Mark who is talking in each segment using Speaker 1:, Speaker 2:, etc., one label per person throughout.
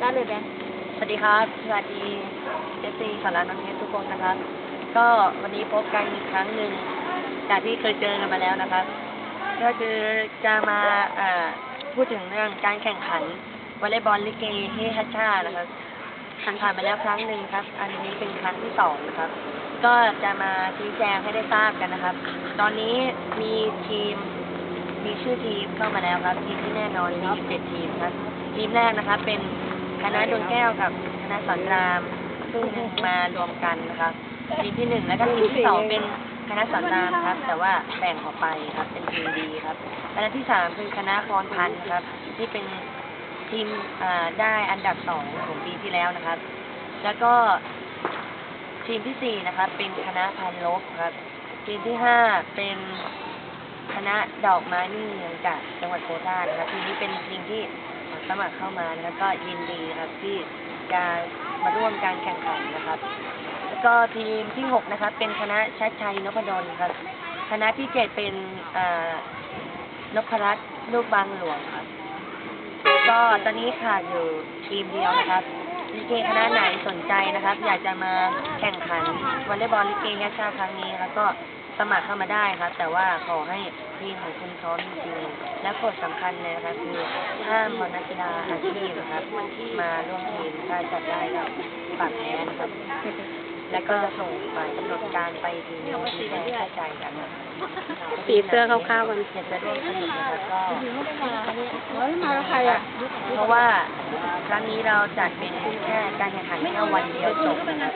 Speaker 1: ได้เลยแบงค์
Speaker 2: สวัสดีครับ สวัสดีเจสซี่สารานันเทศทุกคนนะครับ ก็วันนี้พบกันอีกครั้งหนึ่งจากที่เคยเจอกันมาแล้วนะครับ ก็คือจะมาพูดถึงเรื่องการแข่งขันวอลเลย์บอลลิเกเฮฮัชชานะครับผ่านผ่านมาแล้วครั้งหนึ่งครับ อันนี้เป็นครั้งที่สองนะครับ ก็จะมาชี้แจงให้ได้ทราบกันนะครับ ตอนนี้มีทีมมีชื่อทีมเข้ามาแล้วครับ ทีมที่แน่นอนมีมเจ็ดทีมครับ ทีมแรกนะครับเป็น คณะดวงแก้วกับคณะสอนรามซึ่งมารวมกันนะครับทีมที่หนึ่งแล้วก็ทีมที่สองเป็นคณะสอนรามครับ แต่ว่าแบ่งออกไปครับ เป็นทีมดีครับคณะที่สามคือคณะพรพันธ์ครับ ที่เป็นทีมได้อันดับสองของปีที่แล้วนะครับ แล้วก็ทีมที่สี่นะครับ เป็นคณะพันลบครับ ทีมที่ห้าเป็นคณะดอกไม้นิ่งเมืองจากจังหวัดโคราชนะครับทีมนี้เป็นทีมที่ สมัครเข้ามานะครับก็ยินดีครับที่จะมาร่วมการแข่งขันนะครับ แล้วก็ทีมที่หกนะครับ เป็นคณะชัดชัยนพดลครับ คณะที่เจดเป็นอ่านพรัตน์ลูกบางหลวงครับ ก็ตอนนี้ขาดอยู่ทีมเดียวนะครับลิเกคณะไหนสนใจนะครับ อยากจะมาแข่งขันวอลเลย์บอลลิเกแฮชชาครั้งนี้ครับก็ สมัครเข้ามาได้ครับ แต่ว่าขอให้ทีมของคุณพร้อมจริงๆและกฎสำคัญเลยนะครับคือห้ามบอลนักกีฬาอาชีพนะครับมาร่วมทีมถ้าจัดได้ก็ปรับแพ้นะครับ แล้วก็จะส่งไปกำหนดการไปทีมที่แพ้เข้าใจกันนะครับ
Speaker 1: สีเสื้อคร่าวๆกัน
Speaker 2: อยากจะร่วมสนุกนะครับก็
Speaker 1: เฮ้ยมาแล้วใครอะ
Speaker 2: เพราะว่าครั้งนี้เราจัดเป็นแค่การแข่งขันแค่วันเดียวจบนะครับ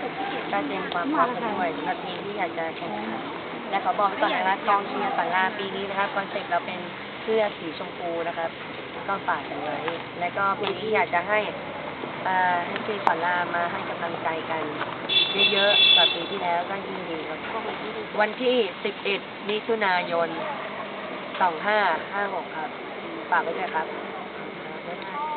Speaker 2: ก็เตรียมความพร้อมกันด้วยสำหรับทีมที่อยากจะแข่งขัน และขอบอกว้ก่อนนะครับกองเชียร์สันลาปีนี้นะครับคอนเซ็ปต์เราเป็นเสื้อสีชมพูนะครับก็ฝากกันไว้และก็ปีนี้อยากจะให้เอ่อให้ทีมสันลามาให้กำลังใจกันเยอะๆกว่าปีที่แล้วก็ยิ่งดีครับวันที่ 11 มิถุนายน 2556 ครับฝากไว้ด้วยครับ